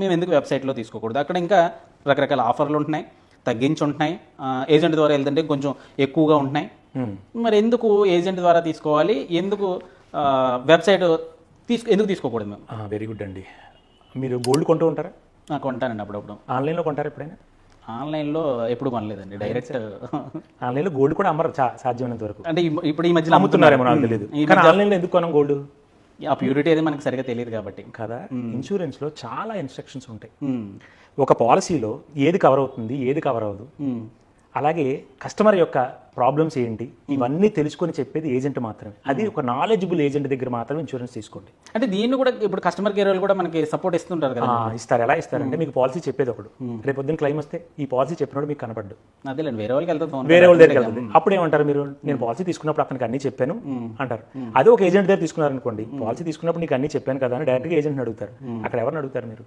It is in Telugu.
మేము ఎందుకు వెబ్సైట్లో తీసుకోకూడదు? అక్కడ ఇంకా రకరకాల ఆఫర్లు ఉంటున్నాయి తగ్గించి ఉంటున్నాయి ఏజెంట్ ద్వారా వెళ్తుంటే కొంచెం ఎక్కువగా ఉంటున్నాయి. మరి ఎందుకు ఏజెంట్ ద్వారా తీసుకోవాలి? ఎందుకు వెబ్సైట్ తీసు ఎందుకు తీసుకోకూడదు మేము? వెరీ గుడ్ అండి. మీరు గోల్డ్ కొంటూ ఉంటారా? కొంటానండి అప్పుడప్పుడు. ఆన్లైన్లో కొంటారా ఎప్పుడైనా? ఆన్లైన్లో ఎప్పుడు కొనలేదండి డైరెక్ట్ ఆన్లైన్లో గోల్డ్ కూడా అమ్మరు సాధ్యమైనంత వరకు. అంటే ఇప్పుడు ఈ మధ్యలో అమ్ముతున్నారేమో నాకు తెలియదు ఆన్లైన్లో ఎందుకు కొనం గోల్డ్? ఆ ప్యూరిటీ అనేది మనకు సరిగా తెలియదు కాబట్టి. కదా? ఇన్సూరెన్స్లో చాలా ఇన్స్ట్రక్షన్స్ ఉంటాయి. ఒక పాలసీలో ఏది కవర్ అవుతుంది ఏది కవర్ అవ్వదు. అలాగే కస్టమర్ యొక్క ప్రాబ్లమ్స్ ఏంటి? ఇవన్నీ తెలుసుకొని చెప్పేది ఏజెంట్ మాత్రమే. అది ఒక నాలెడ్జబుల్ ఏజెంట్ దగ్గర మాత్రమే ఇన్సూరెన్స్ తీసుకోండి. అంటే దీన్ని కూడా ఇప్పుడు కస్టమర్ కేర్ వాళ్ళు కూడా మనకి సపోర్ట్ ఇస్తుంటారు కదా. ఇస్తారు. ఎలా ఇస్తారంటే మీకు పాలసీ చెప్పేది ఒకడు. రేపు పొద్దున్న క్లైమ్ వస్తే ఈ పాలసీ చెప్పినప్పుడు మీకు కనపడ్డు. అదేలేండి వేరే వాళ్ళకి వెళ్తే ఫోన్ వేరే వాళ్ళ దగ్గరికి వెళ్తుంది అప్పుడు ఏమంటారు మీరు? నేను పాలసీ తీసుకున్నప్పుడు అతనికి అన్ని చెప్పాను అంటారు. అదే ఒక ఏజెంట్ దగ్గర తీసుకున్నారు అనుకోండి పాలసీ తీసుకున్నప్పుడు నీకు అన్ని చెప్పాను కదా అని డైరెక్ట్గా ఏజెంట్ని అడుగుతారు. అక్కడ ఎవరిని అడుగుతారు మీరు?